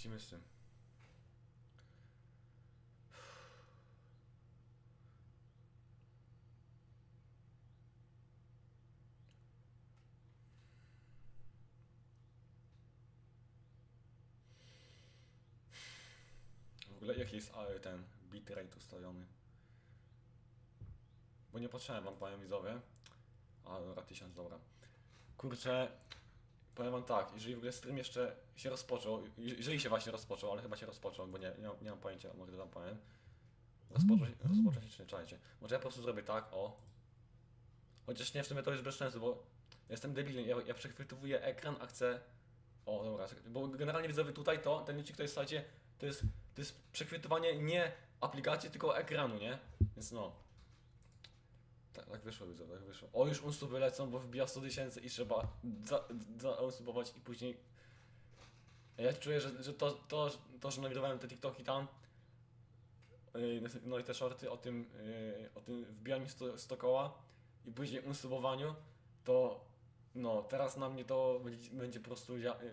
lecimy z tym. W ogóle jaki jest e, ten bitrate ustawiony? Bo nie patrzyłem wam, powiem widzowie. A, dobra, 1000, dobra. Kurczę, powiem wam tak, jeżeli w ogóle stream jeszcze się rozpoczął, je- jeżeli się właśnie rozpoczął, ale chyba się rozpoczął, bo nie, nie, mam, nie mam pojęcia, może wam powiem. Rozpoczął się, rozpoczął się czy nie, czajcie. Może ja po prostu zrobię tak, o. Chociaż nie, w sumie to jest bez sensu, bo jestem debilny, ja, ja przechwytowuję ekran, a chcę... O, dobra, bo generalnie widzowie tutaj to, ten licznik to jest w zasadzie, to jest, to jest przechwytywanie nie aplikacji, tylko ekranu, nie? Więc no. Tak, tak wyszło, widzę, tak wyszło. O, już unsuby lecą, bo wbija 100 tysięcy i trzeba za, za unsubować i później... Ja czuję, że, że to, to, to, że nagrywałem te TikToki tam, yy, no i te shorty o tym, yy, o tym wbijaniu 100, 100 koła i później unsubowaniu, to no, teraz na mnie to będzie, będzie po prostu,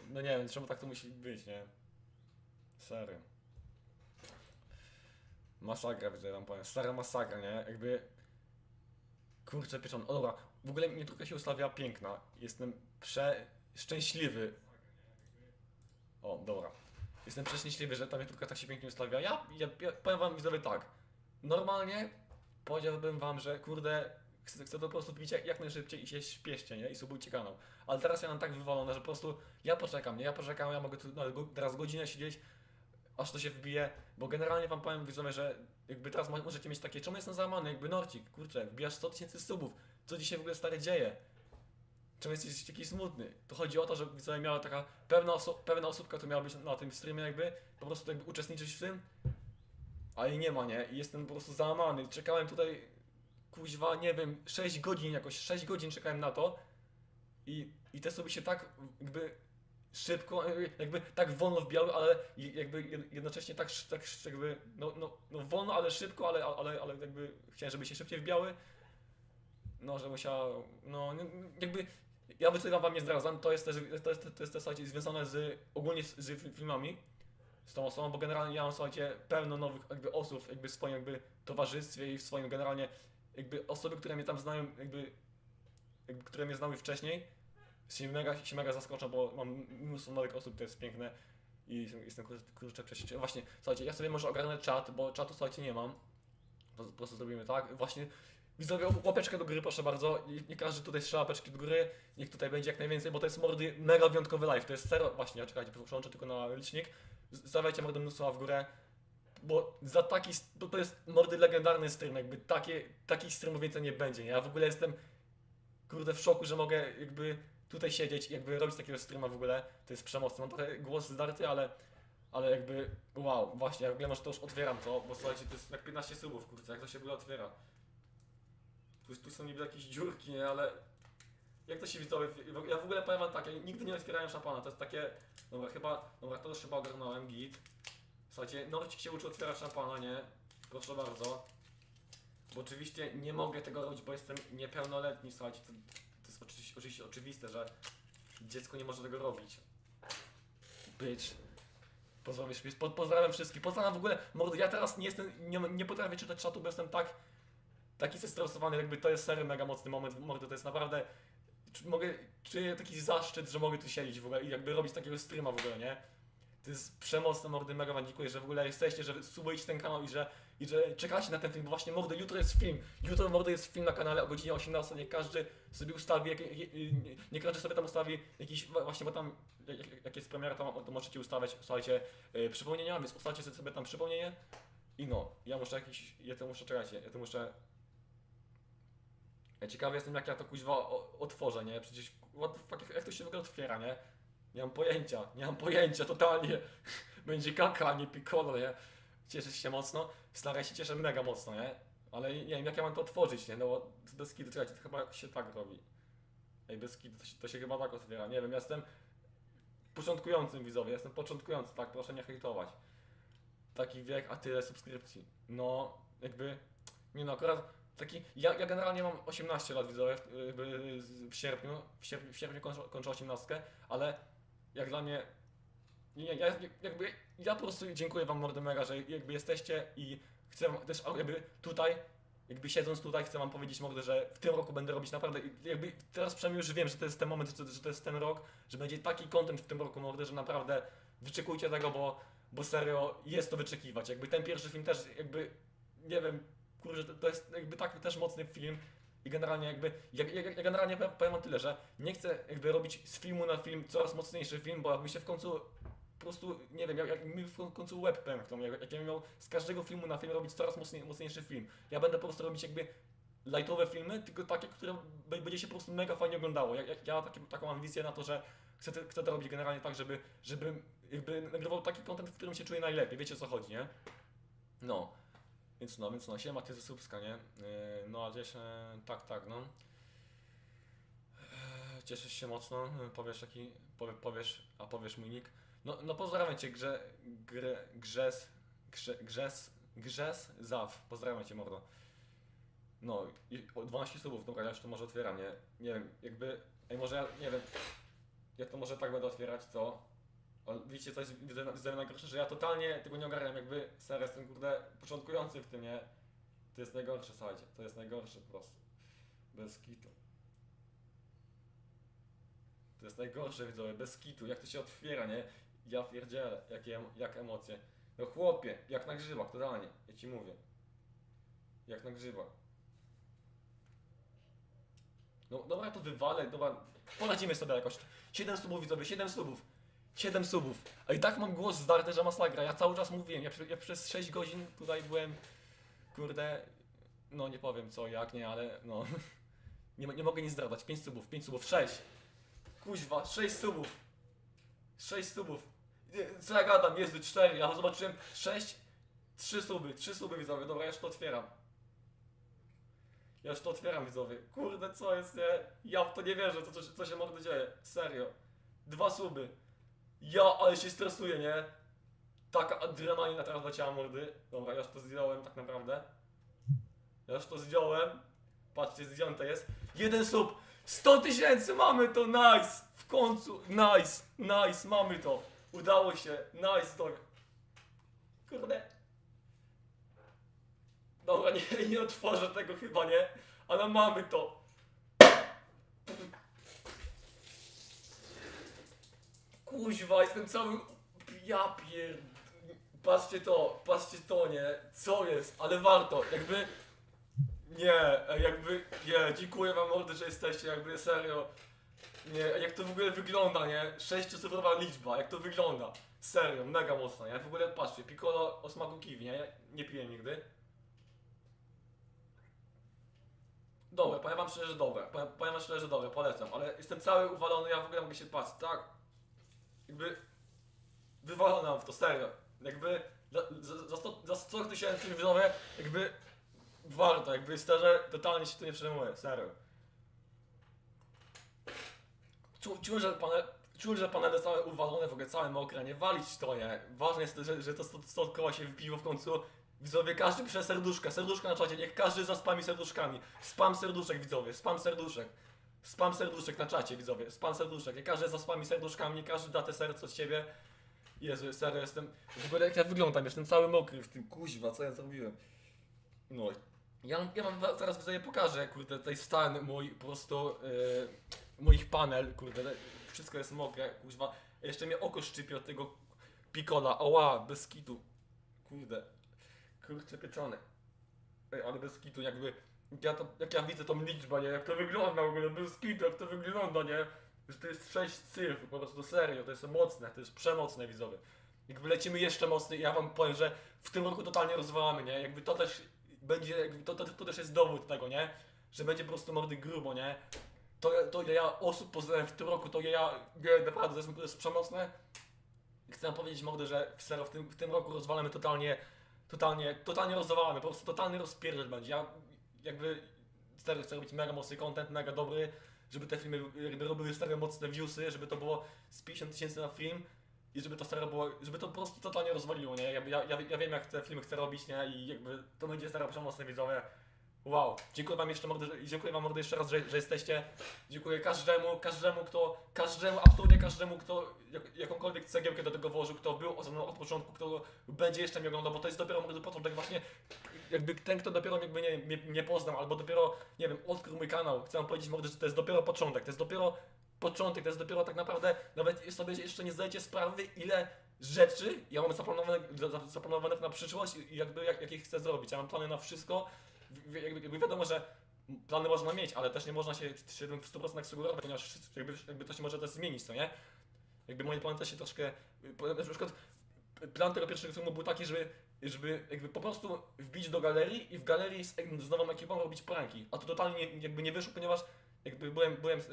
no nie wiem, czemu tak to musi być, nie? Serio. Masakra, widzę wam powiem, stara masakra, nie? Jakby Kurczę pieczony. O dobra, w ogóle mnie tylko się ustawia piękna. Jestem przeszczęśliwy. O, dobra. Jestem przeszczęśliwy, że ta miniaturka tak się pięknie ustawia. Ja, ja, ja powiem wam widzowie tak. Normalnie powiedziałbym wam, że kurde, chcę, chcę to po prostu pić jak, najszybciej i się śpieszcie, nie? I subujcie kanał. Ale teraz ja mam tak wywalone, że po prostu ja poczekam, nie? Ja poczekam, ja mogę tu no, teraz godzinę siedzieć, aż to się wbije, bo generalnie wam powiem widzowie, że jakby teraz mo- możecie mieć takie, czemu jestem załamany, jakby Norcik, kurczę, wbijasz 100 tysięcy subów, co dzisiaj w ogóle stary dzieje? Czemu jesteś taki smutny? To chodzi o to, że widzowie miała taka pewna, oso pewna osóbka, która miała być na tym streamie jakby, po prostu jakby uczestniczyć w tym, ale jej nie ma, nie? I jestem po prostu załamany, czekałem tutaj, kuźwa, nie wiem, 6 godzin jakoś, 6 godzin czekałem na to i, i te sobie się tak jakby szybko, jakby tak wolno wbijały, ale jakby jed- jednocześnie tak, tak jakby, no, no, no wolno, ale szybko, ale, ale, ale jakby chciałem, żeby się szybciej wbijały. No, że musiał, no jakby, ja wycofam wam nie zdradzam, to jest też, to jest, to jest też słuchajcie, związane z, ogólnie z, z fi- filmami, z tą osobą, bo generalnie ja mam, słuchajcie, pełno nowych jakby osób, jakby w swoim jakby towarzystwie i w swoim generalnie, jakby osoby, które mnie tam znają, jakby, jakby które mnie znały wcześniej, się mega, się mega zaskoczę, bo mam mnóstwo nowych osób, to jest piękne i jestem- jestem kur- kurczę przecież. Właśnie, słuchajcie, ja sobie może ogarnę czat, bo czatu słuchajcie nie mam. To po prostu zrobimy tak. Właśnie widzowie, łapeczkę do góry proszę bardzo. Nie, każdy tutaj strzela łapeczki do góry. Niech tutaj będzie jak najwięcej, bo to jest mordy mega wyjątkowy live. To jest serio, właśnie, czekajcie, przełączę tylko na licznik. Z- Stawiajcie mordy mnóstwo w górę. Bo za taki, bo to jest mordy legendarny stream, jakby takie, takich streamów więcej nie będzie? Ja w ogóle jestem kurde w szoku, że mogę jakby tutaj siedzieć jakby robić takiego streama w ogóle. To jest przemocne. Mam trochę głos zdarty, ale, ale jakby wow, właśnie, jak może to już otwieram to, bo słuchajcie, to jest jak 15 subów, kurczę, jak to się w ogóle otwiera. Tu, tu są niby jakieś dziurki, nie, ale jak to się widzowie, ja w ogóle powiem wam tak, ja nigdy nie otwierałem szampana, to jest takie, dobra, chyba, dobra, to już chyba ogarnąłem, git. Słuchajcie, Norcik się uczy otwierać szampana, nie? Proszę bardzo. Bo oczywiście nie mogę tego robić, bo jestem niepełnoletni, słuchajcie, to jest oczywiście, oczywiście oczywiste, że dziecko nie może tego robić. Bitch. Pozdrawiam, po, pozdrawiam wszystkich. Pozdrawiam w ogóle, mordy, ja teraz nie jestem, nie, nie potrafię czytać czatu, bo jestem tak, taki zestresowany, jakby to jest serio mega mocny moment, mordy, to jest naprawdę, mogę, czuję taki zaszczyt, że mogę tu siedzieć w ogóle i jakby robić takiego streama w ogóle, nie? To jest przemocne mordy, mega wam dziękuję, że w ogóle jesteście, że subujecie ten kanał i że, i że czekacie na ten film, bo właśnie mordy, jutro jest film, jutro mordy jest film na kanale o godzinie 18, nie każdy sobie ustawi, jak, nie, nie każdy sobie tam ustawi jakiś, właśnie bo tam, jak, jak- jest premiera, to, to możecie ustawiać, słuchajcie, yy, przypomnienia, więc ustawcie sobie, tam przypomnienie i no, ja muszę jakiś, ja to muszę, czekajcie, ja to muszę ciekawy jestem jak ja to kuźwa otworzę, nie? Przecież what the fuck, jak to się w ogóle otwiera, nie? Nie mam pojęcia, nie mam pojęcia, totalnie. Będzie kaka, nie piccolo, nie? Cieszę się mocno, stara się cieszę mega mocno, nie? Ale nie wiem jak ja mam to otworzyć, nie? No bo bez kitu, czekajcie, to chyba się tak robi. Ej, bez kitu, to się, to się chyba tak otwiera, nie wiem, ja jestem początkującym widzowie, jestem początkujący, tak, proszę nie hejtować. Taki wiek, a tyle subskrypcji. No, jakby, nie no, akurat taki, ja, ja generalnie mam 18 lat widzowie, w- w sierpniu, w sierpniu, w sierpniu kończę, kończę 18, ale jak dla mnie, Nie, ja, jakby, ja po prostu dziękuję wam mordy mega, że jakby jesteście i chcę też jakby tutaj, jakby siedząc tutaj, chcę wam powiedzieć mordy, że w tym roku będę robić naprawdę, jakby teraz przynajmniej już wiem, że to jest ten moment, że to, jest ten rok, że będzie taki content w tym roku mordy, że naprawdę wyczekujcie tego, bo, bo serio jest to wyczekiwać. Jakby ten pierwszy film też jakby, nie wiem, kurczę, to jest jakby tak też mocny film i generalnie jakby, ja, ja, ja generalnie powiem- powiem tyle, że nie chcę jakby robić z filmu na film coraz mocniejszy film, bo jakby się w końcu po prostu, nie wiem, jak, jak mi w końcu łeb pękną, jak, jak ja miał z każdego filmu na film robić coraz mocniej, mocniejszy film. Ja będę po prostu robić jakby lightowe filmy, tylko takie, które będzie się po prostu mega fajnie oglądało. Ja, ja, taki, taką mam wizję na to, że chcę, chcę to robić generalnie tak, żeby, żeby jakby nagrywał taki content, w którym się czuję najlepiej, wiecie o co chodzi, nie? No. Więc no, więc no, siema, ty ze Słupska, nie? Yy, no, a gdzieś, tak, tak, no. Cieszysz się mocno, powiesz jaki, powie, powiesz, a powiesz mój nick. No, no pozdrawiam cię, grze, grze, grzes, grze, grzes, grzes, zaw, pozdrawiam cię mordo. No, i o 12 subów, dobra, ja już to może otwieram, nie? Nie wiem, jakby, ej, może ja, nie wiem, ja to może tak będę otwierać, co? Widzicie, co jest widzę, najgorsze, że ja totalnie tego nie ogarniam, jakby serio jestem kurde początkujący w tym, nie? To jest najgorsze, słuchajcie, to jest najgorsze po prostu. Bez kitu. To jest najgorsze, widzowie, bez kitu, jak to się otwiera, nie? Ja pierdzielę, jakie, jak emocje. No chłopie, jak na grzybach, totalnie, ja ci mówię. Jak na grzybach. No dobra, to wywalę, dobra, poradzimy sobie jakoś. 7 subów widzowie, 7 subów. 7 subów. A i tak mam głos zdarty, że masakra. Ja cały czas mówiłem, ja, ja przez 6 godzin tutaj byłem, kurde, no nie powiem co, jak, nie, ale no. Nie, nie mogę nic zdradzać. 5 subów, 5 subów, 6. Kuźwa, 6 subów. 6 subów. Co ja gadam, jest 4, ja zobaczyłem 6, 3 suby, 3 suby widzowie, dobra, ja już to otwieram. Ja już to otwieram widzowie. Kurde, co jest, nie? Ja w to nie wierzę, co, co, się- co się mordy dzieje. Serio. Dwa suby. Ja, ale się stresuję, nie? Taka adrenalina teraz leciała mordy. Dobra, ja już to zdjąłem tak naprawdę. Ja już to zdjąłem. Patrzcie, zdjęte jest. Jeden sub. 100 tysięcy, mamy to, nice! W końcu, nice, nice, mamy to. Udało się, nice to. Kurde. Dobra, nie, nie otworzę tego chyba, nie? Ale mamy to. Kuźwa, jestem cały... Ja pier... Patrzcie to, patrzcie to, nie? Co jest? Ale warto, jakby... Nie, jakby... Nie, dziękuję wam mordy, że jesteście, jakby serio. Nie, jak to w ogóle wygląda, nie? Sześciocyfrowa liczba, jak to wygląda. Serio, mega mocno, nie? W ogóle patrzcie, piccolo o smaku kiwi, nie? Nie piję nigdy. Dobre, powiem wam szczerze, że dobre. Powiem wam szczerze, że dobre, polecam, ale jestem cały uwalony, ja w ogóle mogę się patrzeć, tak? Jakby wywalony mam w to, serio. Jakby za, za, za 100 za 100 tysięcy widzowie, jakby warto, jakby szczerze, totalnie się tu nie przejmuję, serio. Czu, czułem, że panele, czułem, że panele całe uwalone, w ogóle całe mokre, nie walić to, nie. Ważne jest, że, że to 100, 100 koła się wypiło w końcu. Widzowie, każdy pisze serduszka, serduszka na czacie, niech każdy zaspami serduszkami. Spam serduszek, widzowie, spam serduszek. Spam serduszek na czacie, widzowie, spam serduszek. Niech każdy zaspami serduszkami, każdy da te serce od siebie. Jezu, serio, jestem... W ogóle jak ja wyglądam, jestem cały mokry w tym, kuźwa, co ja zrobiłem. No, ja, ja wam wa- zaraz widzowie pokażę, kurde, tutaj stan mój, po prostu, yy, moich panel, kurde, wszystko jest mokre, kuźwa. Jeszcze mnie oko szczypie od tego pikola, oła, bez kitu. Kurde, kurczę pieczone. Ej, ale bez kitu, jakby, jak ja, to, jak ja widzę tą liczbę, nie, jak to wygląda w ogóle, bez jak to wygląda, nie, że to jest 6 cyfr, po prostu serio, to jest mocne, to jest przemocne, widzowie. Jakby lecimy jeszcze mocniej, ja wam powiem, że w tym roku totalnie rozwalamy, nie, jakby to też będzie, jakby to, to, to też jest dowód tego, nie, że będzie po prostu mordy grubo, nie. To, to ile ja osób poznałem w tym roku, to ile ja, nie, naprawdę, to jest, to jest przemocne. Chcę wam powiedzieć, mordy, że serio, w, tym, w tym roku rozwalamy totalnie, totalnie, totalnie rozwalamy, po prostu totalny rozpierdol będzie. Ja jakby serio chcę robić mega mocny content, mega dobry, żeby te filmy jakby robiły serio mocne viewsy, żeby to było z 50 tysięcy na film i żeby to serio było, żeby to po prostu totalnie rozwaliło, nie? Ja, ja, ja wiem jak te filmy chcę robić, nie? I jakby to będzie serio przemocne widzowie. Wow, dziękuję wam jeszcze mordy, dziękuję wam mordy jeszcze raz, że, że jesteście. Dziękuję każdemu, każdemu, kto, każdemu, absolutnie każdemu, kto jak, jakąkolwiek cegiełkę do tego włożył, kto był ze mną od początku, kto będzie jeszcze mnie oglądał, bo to jest dopiero mordy początek właśnie, jakby ten, kto dopiero jakby nie, nie, nie poznał, albo dopiero, nie wiem, odkrył mój kanał, chcę wam powiedzieć mordy, że to jest dopiero początek, to jest dopiero początek, to jest dopiero tak naprawdę, nawet sobie jeszcze nie zdajecie sprawy, ile rzeczy ja mam zaplanowane, za- zaplanowanych na przyszłość i jakby jak, jakie chcę zrobić. Ja mam plany na wszystko. Jakby, jakby wiadomo, że plany można mieć, ale też nie można się, się w 100% sugerować, ponieważ jakby, jakby to się może też zmienić, co nie? Jakby moje plany też się troszkę. Na przykład plan tego pierwszego filmu był taki, żeby, żeby jakby po prostu wbić do galerii i w galerii z, z nową ekipą robić pranki. A to totalnie nie, jakby nie wyszło, ponieważ jakby byłem, byłem e,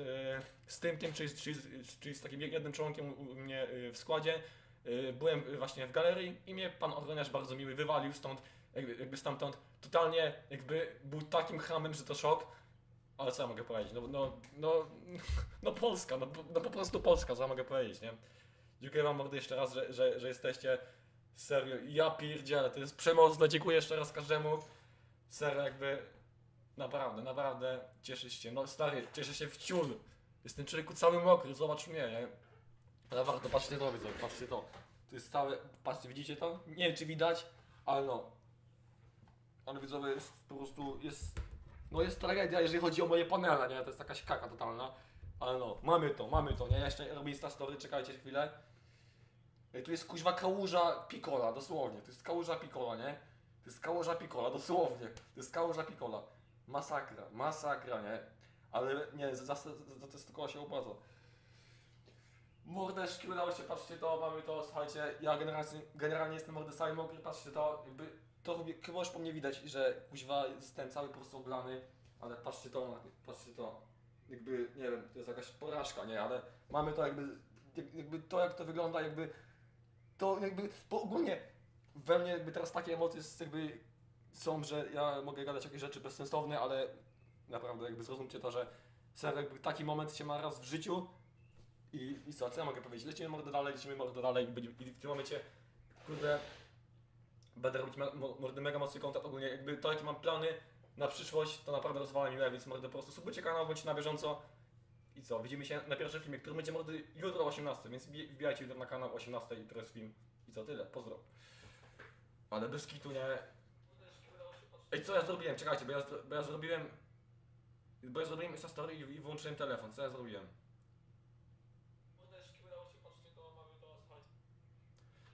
z tym, tym czyli, czyli, czyli z takim jednym członkiem u u mnie e, w składzie. E, byłem właśnie w galerii i mnie pan ochroniarz bardzo miły wywalił stąd, jakby, jakby stamtąd. Totalnie jakby był takim hamem, że to szok. Ale co ja mogę powiedzieć? No, no, no, no Polska, no, no po prostu Polska, co ja mogę powiedzieć, nie? Dziękuję wam mordy jeszcze raz, że, że, że jesteście. Serio, ja pierdzielę, to jest przemocne, dziękuję jeszcze raz każdemu. Serio, jakby, naprawdę, naprawdę cieszę się. No stary, cieszę się w ciul. Jestem człowieku cały mokry, zobacz mnie, nie? Ale warto, patrzcie to, widzowie, patrzcie to. To jest całe, patrzcie, widzicie to? Nie wiem czy widać, ale no. Ale widzowie, jest po prostu, jest, no jest tragedia, jeżeli chodzi o moje panele, nie? To jest jakaś kaka totalna. Ale no, mamy to, mamy to, nie? Jeszcze robię Insta Story, czekajcie chwilę. Tu jest kuźwa kałuża Piccola, dosłownie. To jest kałuża Piccola, nie? To jest kałuża Piccola, dosłownie. To jest kałuża Piccola. Masakra, masakra, nie? Ale nie, za, za, za, to tylko się opłaca. Mordeczki, udało się, patrzcie to, mamy to, słuchajcie, ja generalnie, generalnie jestem mordesami mokry, patrzcie to, jakby, to chyba- już po mnie widać, że kuźwa jest ten cały po prostu oblany, ale patrzcie to, patrzcie to, jakby, nie wiem, to jest jakaś porażka, nie, ale mamy to jakby, jak- jakby to jak to wygląda, jakby, to jakby, bo ogólnie we mnie jakby teraz takie emocje jakby są, że ja mogę gadać jakieś rzeczy bezsensowne, ale naprawdę jakby zrozumcie to, że serio jakby taki moment się ma raz w życiu i, i co, co ja mogę powiedzieć? Lecimy mordę dalej, lecimy mordę dalej i w tym momencie, kurde, będę robić me, mo- mordy mega mocny kontent ogólnie, jakby to jakie mam plany na przyszłość, to naprawdę rozwala mi łeb, więc mordę po prostu subujcie kanał, bądźcie na bieżąco i co, widzimy się na pierwszym filmie, który będzie mordy jutro o 18, więc wbij- wbijajcie jutro na kanał o 18 i to jest film i co, tyle, pozdro. Ale bez kitu nie... Ej, co ja zrobiłem? Czekajcie, bo ja, zro- bo ja zrobiłem... Bo ja zrobiłem Insta Story i, i wyłączyłem telefon, co ja zrobiłem?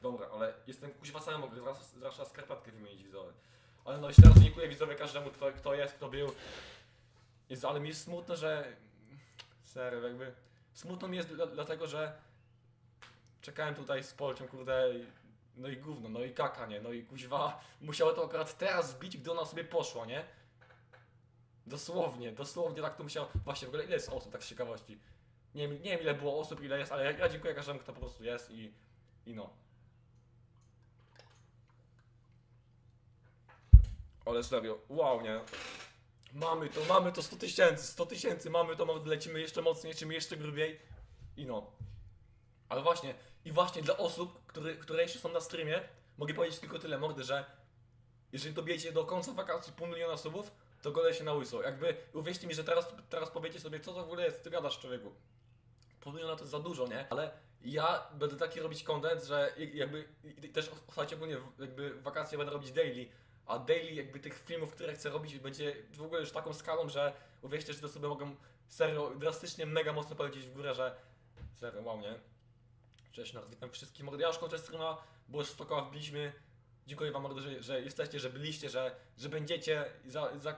Dobra, ale jestem kuźwa cały mogę, zaraz, zaraz skarpetkę wymienić widzowie. Ale no jeszcze raz dziękuję widzowie każdemu, kto, kto jest, kto był. Jest, ale mi jest smutno, że... Serio, jakby... Smutno mi jest dla, dlatego, że... Czekałem tutaj z Polcią, kurde, no i gówno, no i kaka, nie? No i kuźwa, musiało to akurat teraz zbić, gdy ona sobie poszła, nie? Dosłownie, dosłownie tak to musiało... Właśnie, w ogóle ile jest osób, tak z ciekawości? Nie wiem, nie wiem ile było osób, ile jest, ale ja, ja dziękuję każdemu, kto po prostu jest i... I no. Ale serio, wow, nie? Mamy to, mamy to 100 tysięcy, 100 tysięcy, mamy to, mamy, lecimy jeszcze mocniej, lecimy jeszcze grubiej i no. Ale właśnie, i właśnie dla osób, które, które jeszcze są na streamie, mogę powiedzieć tylko tyle, mordy, że jeżeli dobijecie do końca wakacji pół miliona subów, to golę się na łyso. Jakby, uwierzcie mi, że teraz, teraz powiecie sobie, co to w ogóle jest, ty gadasz człowieku. Pół miliona to jest za dużo, nie? Ale ja będę taki robić content, że jakby, też słuchajcie, ogólnie jakby wakacje będę robić daily, a daily jakby tych filmów, które chcę robić będzie w ogóle już taką skalą, że uwierzcie, że to sobie mogą serio, drastycznie, mega mocno powiedzieć w górę, że serio, wow, nie? Cześć, no, witam wszystkich już kończę streama, bo już 100 koła wbiliśmy. Dziękuję wam mordy, że, że jesteście, że byliście, że, że będziecie. Za, za,